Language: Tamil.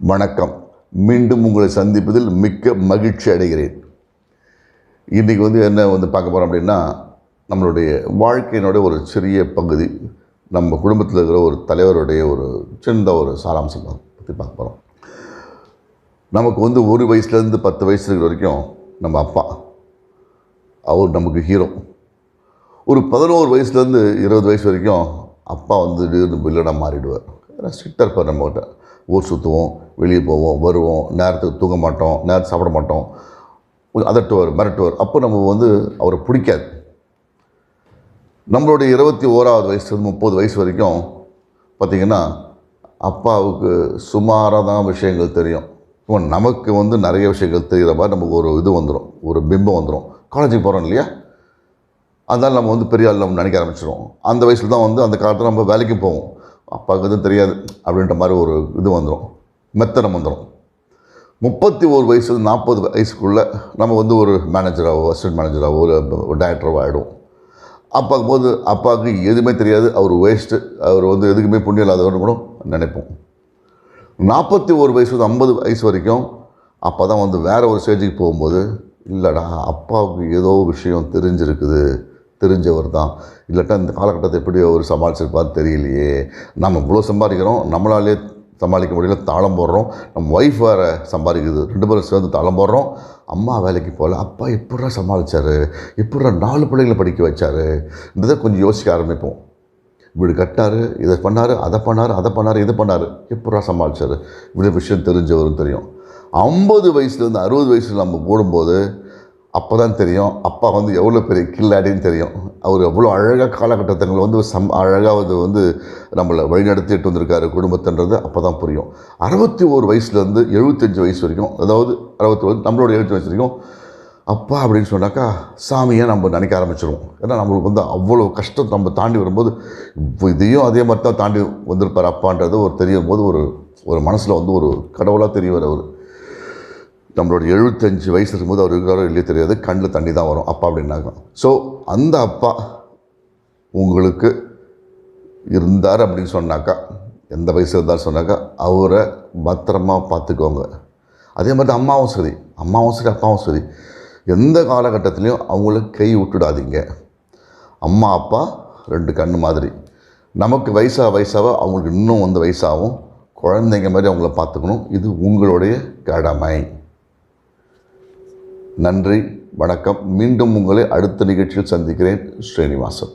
வணக்கம். மீண்டும் உங்களை சந்திப்பதில் மிக்க மகிழ்ச்சி அடைகிறேன். இன்றைக்கி வந்து என்ன வந்து பார்க்க போகிறோம் அப்படின்னா நம்மளுடைய வாழ்க்கையினுடைய ஒரு சிறிய பகுதி நம்ம குடும்பத்தில் இருக்கிற ஒரு தலைவருடைய ஒரு சின்ன ஒரு சாராம்சம் பற்றி பார்க்க போகிறோம் நமக்கு வந்து ஒரு வயசுலேருந்து பத்து வயசு இருக்கிற வரைக்கும் நம்ம அப்பா அவர் நமக்கு ஹீரோ ஒரு பதினோரு வயசுலேருந்து இருபது வயசு வரைக்கும் அப்பா வந்து திடீர்னு வில்லனாக மாறிடுவார். ஏன்னா ஸ்ட்ரிக்டாக இருப்பார் நம்மகிட்ட. ஊர் சுற்றுவோம் வெளியே போவோம் வருவோம் நேரத்துக்கு தூங்க மாட்டோம் நேரத்துக்கு சாப்பிட மாட்டோம். அதட்டுவார் மிரட்டுவார் அப்போ நம்ம வந்து அவரை பிடிக்காது. நம்மளுடைய இருபத்தி ஓராவது வயசுலேருந்து முப்பது வயசு வரைக்கும் பார்த்திங்கன்னா அப்பாவுக்கு சுமாராக தான் விஷயங்கள் தெரியும். இப்போ நமக்கு வந்து நிறைய விஷயங்கள் தெரிகிற மாதிரி நமக்கு ஒரு இது வந்துடும் ஒரு பிம்பம் வந்துடும் காலேஜுக்கு போகிறோம் இல்லையா? அதனால் நம்ம வந்து பெரிய ஆள் நம்ம நினைக்க ஆரம்பிச்சிடுவோம் அந்த வயசில் தான் வந்து அந்த காலத்தில் நம்ம வேலைக்கு போவோம். அப்பாவுக்கு எதுவும் தெரியாது அப்படின்ற மாதிரி ஒரு இது வந்துடும் மெத்தனம் வந்துடும் முப்பத்தி ஒரு வயசு நாற்பது வயசுக்குள்ளே நம்ம வந்து ஒரு மேனேஜராகவோ அசிஸ்டன்ட் மேனேஜராகவோ ஒரு டைரக்டராகவோ ஆகிடும் அப்பாவுக்கு போது அப்பாவுக்கு எதுவுமே தெரியாது. அவர் வேஸ்ட்டு அவர் வந்து எதுக்குமே புண்ணியம் இல்லாதவர்னு கூட நினைப்போம். நாற்பத்தி ஒரு வயசு ஐம்பது வயசு வரைக்கும் அப்போ தான் வந்து வேறு ஒரு ஸ்டேஜுக்கு போகும்போது இல்லைடா அப்பாவுக்கு ஏதோ விஷயம் தெரிஞ்சிருக்குது. தெரிஞ்சவர் தான். இல்லாட்டா இந்த காலகட்டத்தை எப்படி அவர் சமாளிச்சிருப்பார் தெரியலையே. நம்ம இவ்வளோ சம்பாதிக்கிறோம் நம்மளாலே சமாளிக்க முடியல தாளம் போடுறோம். நம்ம ஒய்ஃப் வேறு சம்பாதிக்குது ரெண்டு பேரும் சேர்ந்து தாளம் போடுறோம். அம்மா வேலைக்கு போகல அப்பா எப்படா சமாளித்தார் எப்படா நாலு பிள்ளைகளை படிக்க வச்சார்? இதை கொஞ்சம் யோசிக்க ஆரம்பிப்போம். இப்படி கட்டார் இதை பண்ணார் அதை பண்ணார் அதை பண்ணார் இதை பண்ணார். எப்படா சமாளித்தார் இப்படி விஷயம் தெரிஞ்சவரும் தெரியும். ஐம்பது வயசுலேருந்து அறுபது வயசில் நம்ம போடும்போது அப்போ தான் தெரியும். அப்பா வந்து எவ்வளோ பெரிய கில்லாடின்னு தெரியும். அவர் எவ்வளோ அழகாக காலகட்டத்தங்களை வந்து சம் அழகாக வந்து வந்து நம்மளை வழிநடத்திட்டு வந்திருக்காரு குடும்பத்தின்றது அப்போ தான் புரியும். அறுபத்தி ஒரு வயசுலேருந்து எழுபத்தஞ்சு வயசு வரைக்கும் அதாவது அறுபத்தி ஒரு நம்மளோட எழுபத்தி வயசு வரைக்கும் அப்பா அப்படின்னு சொன்னாக்கா சாமியை நம்ம நினைக்க ஆரம்பிச்சிருவோம். ஏன்னா நம்மளுக்கு வந்து அவ்வளோ கஷ்டம் நம்ம தாண்டி வரும்போது இதையும் அதே மாதிரி தான் தாண்டி வந்திருப்பார் அப்பான்றது ஒரு தெரியும் போது ஒரு ஒரு மனசில் வந்து ஒரு கடவுளாக தெரியவர் அவர். நம்மளோட எழுபத்தஞ்சு வயசு இருக்கும்போது அவர் இருக்கிறாரோ இல்லையே தெரியாது. கண்ணில் தண்ணி தான் வரும். அப்பா அப்படின்னாக்க ஸோ அந்த அப்பா உங்களுக்கு இருந்தார் அப்படின்னு சொன்னாக்கா எந்த வயசு இருந்தாலும் சொன்னாக்கா அவரை பத்திரமா பார்த்துக்கோங்க. அதே மாதிரி தான் அம்மாவும் சரி. அம்மாவும் சரி அப்பாவும் சரி. எந்த காலகட்டத்துலேயும் அவங்கள கை விட்டுடாதீங்க. அம்மா அப்பா ரெண்டு கண் மாதிரி. நமக்கு வயசாக வயசாக அவங்களுக்கு இன்னும் வந்து வயசாகும். குழந்தைங்க மாதிரி அவங்கள பார்த்துக்கணும். இது உங்களுடைய கடமை. நன்றி வணக்கம். மீண்டும் உங்களை அடுத்த நிகழ்ச்சியில் சந்திக்கிறேன். ஸ்ரீனிவாசன்.